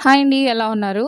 Hi అండి. ఎలా ఉన్నారు?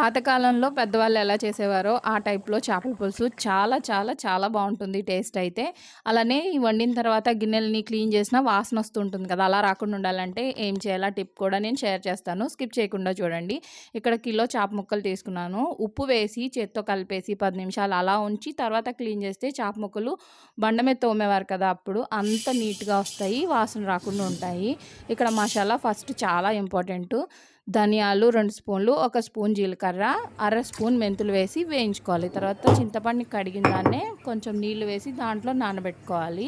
పాతకాలంలో పెద్దవాళ్ళు ఎలా చేసేవారో ఆ టైప్‌లో చేపల పులుసు చాలా చాలా చాలా బాగుంటుంది టేస్ట్ అయితే. అలానే వండిన తర్వాత గిన్నెలని క్లీన్ చేసినా వాసన వస్తుంటుంది కదా! అలా రాకుండా ఉండాలంటే ఏం చేయాలా టిప్ కూడా నేను షేర్ చేస్తాను. స్కిప్ చేయకుండా చూడండి. ఇక్కడ కిలో చేప ముక్కలు తీసుకున్నాను. ఉప్పు వేసి చేత్తో కలిపేసి పది నిమిషాలు అలా ఉంచి తర్వాత క్లీన్ చేస్తే చేప ముక్కలు బండ మీద తోమేవారు కదా! అప్పుడు అంత నీట్‌గా వస్తాయి. వాసన రాకుండా ఉంటాయి. ఇక్కడ మసాలా ఫస్ట్ చాలా ఇంపార్టెంటు. ధనియాలు రెండు స్పూన్లు, ఒక స్పూన్ జీలకర్ర, అర స్పూన్ మెంతులు వేసి వేయించుకోవాలి. తర్వాత చింతపండుని కడిగిన దాన్నే కొంచెం నీళ్ళు వేసి దాంట్లో నానబెట్టుకోవాలి.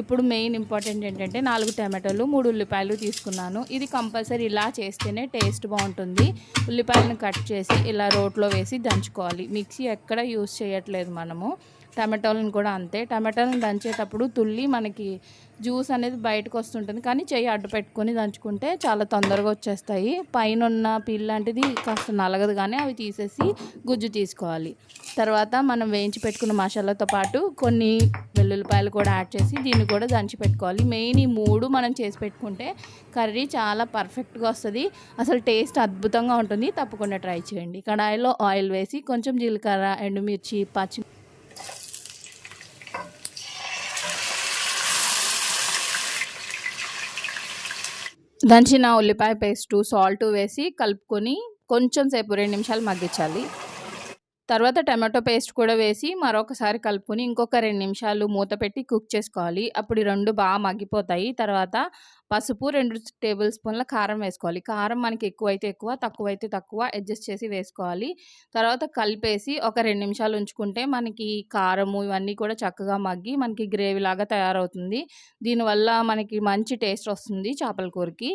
ఇప్పుడు మెయిన్ ఇంపార్టెంట్ ఏంటంటే నాలుగు టమాటాలు, మూడు ఉల్లిపాయలు తీసుకున్నాను. ఇది కంపల్సరీ ఇలా చేస్తేనే టేస్ట్ బాగుంటుంది ఉల్లిపాయలను కట్ చేసి ఇలా రోట్లో వేసి దంచుకోవాలి. మిక్సీ ఎక్కడ యూజ్ చేయట్లేదు మనము. టమాటోలను కూడా అంతే. టమాటాలను దంచేటప్పుడు తుల్లి మనకి జ్యూస్ అనేది బయటకు వస్తుంటుంది. కానీ చెయ్యి అడ్డు పెట్టుకొని దంచుకుంటే చాలా తొందరగా వచ్చేస్తాయి. పైనున్న పీల్ లాంటిది కాస్త నలగదు కానీ అవి తీసేసి గుజ్జు తీసుకోవాలి. తర్వాత మనం వేయించి పెట్టుకున్న మసాలాతో పాటు కొన్ని వెల్లుల్లిపాయలు కూడా యాడ్ చేసి దీన్ని కూడా దంచి పెట్టుకోవాలి. మెయిన్ ఈ మూడు మనం చేసి పెట్టుకుంటే కర్రీ చాలా పర్ఫెక్ట్‌గా వస్తుంది అసలు టేస్ట్ అద్భుతంగా ఉంటుంది. తప్పకుండా ట్రై చేయండి. కడాయిలో ఆయిల్ వేసి కొంచెం జీలకర్ర, ఎండుమిర్చి, పచ్చి దంచిన ఉల్లిపాయ పేస్టు, సాల్టు వేసి కలుపుకొని కొంచెం సేపు రెండు నిమిషాలు మగ్గించాలి. తర్వాత టమాటో పేస్ట్ కూడా వేసి మరొకసారి కలుపుకొని ఇంకొక రెండు నిమిషాలు మూత పెట్టి కుక్ చేసుకోవాలి. అప్పుడు రెండు బాగా మగ్గిపోతాయి. తర్వాత పసుపు, రెండు టేబుల్ స్పూన్ల కారం వేసుకోవాలి. కారం మనకి ఎక్కువైతే ఎక్కువ, తక్కువైతే తక్కువ అడ్జస్ట్ చేసి వేసుకోవాలి. తర్వాత కలిపేసి ఒక రెండు నిమిషాలు ఉంచుకుంటే మనకి కారము ఇవన్నీ కూడా చక్కగా మగ్గి మనకి గ్రేవీలాగా తయారవుతుంది. దీనివల్ల మనకి మంచి టేస్ట్ వస్తుంది చేపల కూరకి.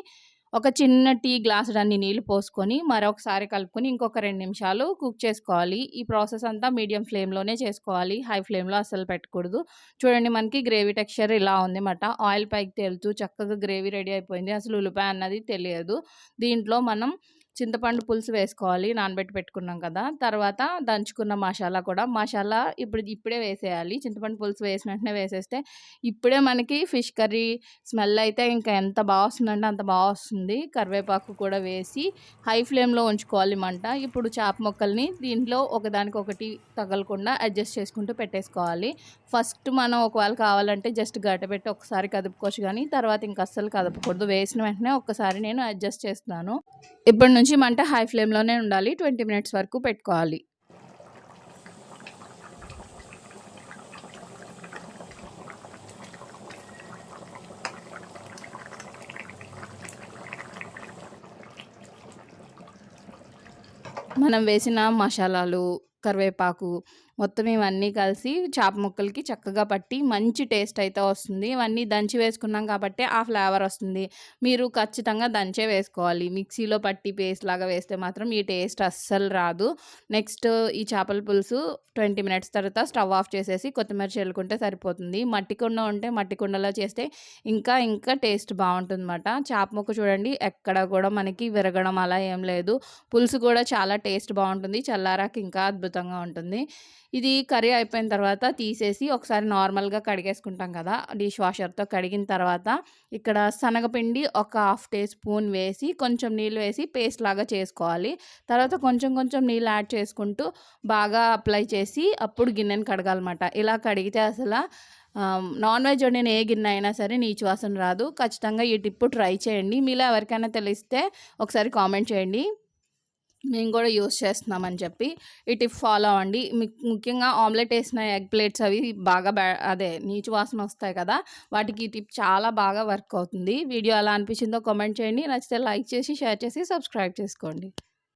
ఒక చిన్న టీ గ్లాసుడన్ని నీళ్ళు పోసుకొని మరొకసారి కలుపుకొని ఇంకొక రెండు నిమిషాలు కుక్ చేసుకోవాలి. ఈ ప్రాసెస్ అంతా మీడియం ఫ్లేమ్‌లోనే చేసుకోవాలి. హై ఫ్లేమ్‌లో అస్సలు పెట్టకూడదు. చూడండి మనకి గ్రేవీ టెక్స్చర్ ఇలా ఉందన్నమాట. ఆయిల్ పైకి తేలుతూ చక్కగా గ్రేవీ రెడీ అయిపోయింది. అసలు ఉల్లిపాయ అన్నది తెలియదు. దీంట్లో మనం చింతపండు పులుసు వేసుకోవాలి. నానబెట్టి పెట్టుకున్నాం కదా! తర్వాత దంచుకున్న మసాలా కూడా మసాలా ఇప్పుడు ఇప్పుడే వేసేయాలి. చింతపండు పులుసు వేసిన వెంటనే వేసేస్తే ఇప్పుడే మనకి ఫిష్ కర్రీ స్మెల్ అయితే ఇంకా ఎంత బాగా వస్తుందంటే అంత బాగా వస్తుంది. కరివేపాకు కూడా వేసి హై ఫ్లేమ్‌లో ఉంచుకోవాలి మంట. ఇప్పుడు చేప మొక్కల్ని దీంట్లో ఒకదానికొకటి తగలకుండా అడ్జస్ట్ చేసుకుంటూ పెట్టేసుకోవాలి. ఫస్ట్ మనం ఒకవేళ కావాలంటే జస్ట్ గరిటె పెట్టి ఒకసారి కదుపుకోవచ్చు కానీ తర్వాత ఇంక అస్సలు కదపకూడదు. వేసిన వెంటనే ఒకసారి నేను అడ్జస్ట్ చేస్తున్నాను. ఇప్పటి నుంచి మంట హై ఫ్లేమ్‌లోనే ఉండాలి. 20 మినిట్స్ వరకు పెట్టుకోవాలి. మనం వేసిన మసాలాలు, కరివేపాకు మొత్తం ఇవన్నీ కలిసి చేప ముక్కలకి చక్కగా పట్టి మంచి టేస్ట్ అయితే వస్తుంది. ఇవన్నీ దంచి వేసుకున్నాం కాబట్టి ఆ ఫ్లేవర్ వస్తుంది. మీరు ఖచ్చితంగా దంచే వేసుకోవాలి. మిక్సీలో పట్టి పేస్ట్ లాగా వేస్తే మాత్రం ఈ టేస్ట్ అస్సలు రాదు. నెక్స్ట్ ఈ చేపల పులుసు 20 మినిట్స్ తర్వాత స్టవ్ ఆఫ్ చేసేసి కొత్తిమీర చల్లుకుంటే సరిపోతుంది. మట్టి కుండ ఉంటే మట్టి కుండలో చేస్తే ఇంకా ఇంకా టేస్ట్ బావుంటుందన్నమాట. చేప ముక్క చూడండి ఎక్కడ కూడా మనకి విరగడం అలా ఏం లేదు. పులుసు కూడా చాలా టేస్ట్ బాగుంటుంది చల్లారాకి ఇంకా అద్భుతంగా ఉంటుంది. ఇది కర్రీ అయిపోయిన తర్వాత తీసేసి ఒకసారి నార్మల్‌గా కడిగేసుకుంటాం కదా! డిష్ వాషర్‌తో కడిగిన తర్వాత ఇక్కడ శనగపిండి ఒక హాఫ్ టీ స్పూన్ వేసి కొంచెం నీళ్ళు వేసి పేస్ట్ లాగా చేసుకోవాలి. తర్వాత కొంచెం కొంచెం నీళ్ళు యాడ్ చేసుకుంటూ బాగా అప్లై చేసి అప్పుడు గిన్నెని కడగాలన్నమాట. ఇలా కడిగితే అసలు నాన్ వెజ్ వండిన ఏ గిన్నె అయినా సరే నీచు వాసన రాదు. ఖచ్చితంగా ఈ టిప్పు ట్రై చేయండి. మీలో ఎవరికైనా తెలిస్తే ఒకసారి కామెంట్ చేయండి. మేము కూడా యూస్ చేస్తున్నామని చెప్పి ఈ టిప్ ఫాలో అవ్వండి. ముఖ్యంగా ఆమ్లెట్ వేసిన ఎగ్ ప్లేట్స్ అవి బాగా బ్యా అదే నీచు వాసన వస్తాయి కదా! వాటికి ఈ టిప్ చాలా బాగా వర్క్ అవుతుంది. వీడియో ఎలా అనిపించిందో కామెంట్ చేయండి. నచ్చితే లైక్ చేసి, షేర్ చేసి, సబ్స్క్రైబ్ చేసుకోండి.